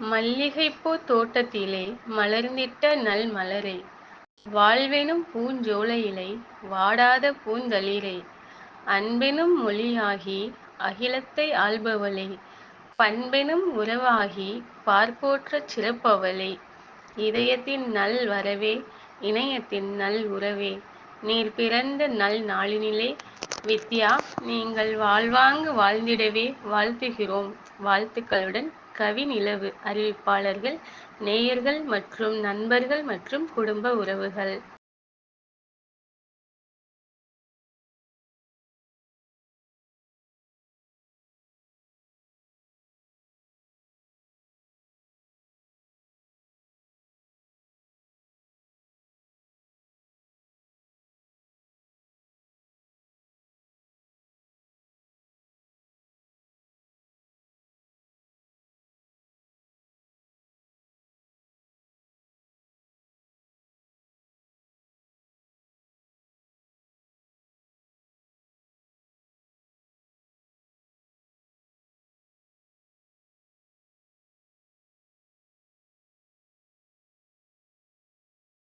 மல்லிகைப்பூ தோட்டத்திலே மலர்ந்திட்ட நல் மலரே வாழ்வெனும் பூஞ்சோலையிலே வாடாத பூந்தளிரே. அன்பெனும் மொழியாகி அகிலத்தை ஆள்பவளே. பண்பெனும் உறவாகி பார்ப்போற்ற சிறப்பவளே. இதயத்தின் நல் வரவே இணையத்தின் நல் உறவே. நீர் பிறந்த நல் நாளினிலே வித்யா நீங்கள் வாழ்வாங்கு வாழ்ந்திடவே வாழ்த்துகிறோம். வாழ்த்துக்களுடன் கவிநிலவு அறிவிப்பாளர்கள் நேயர்கள் மற்றும் நண்பர்கள் மற்றும் குடும்ப உறவுகள்.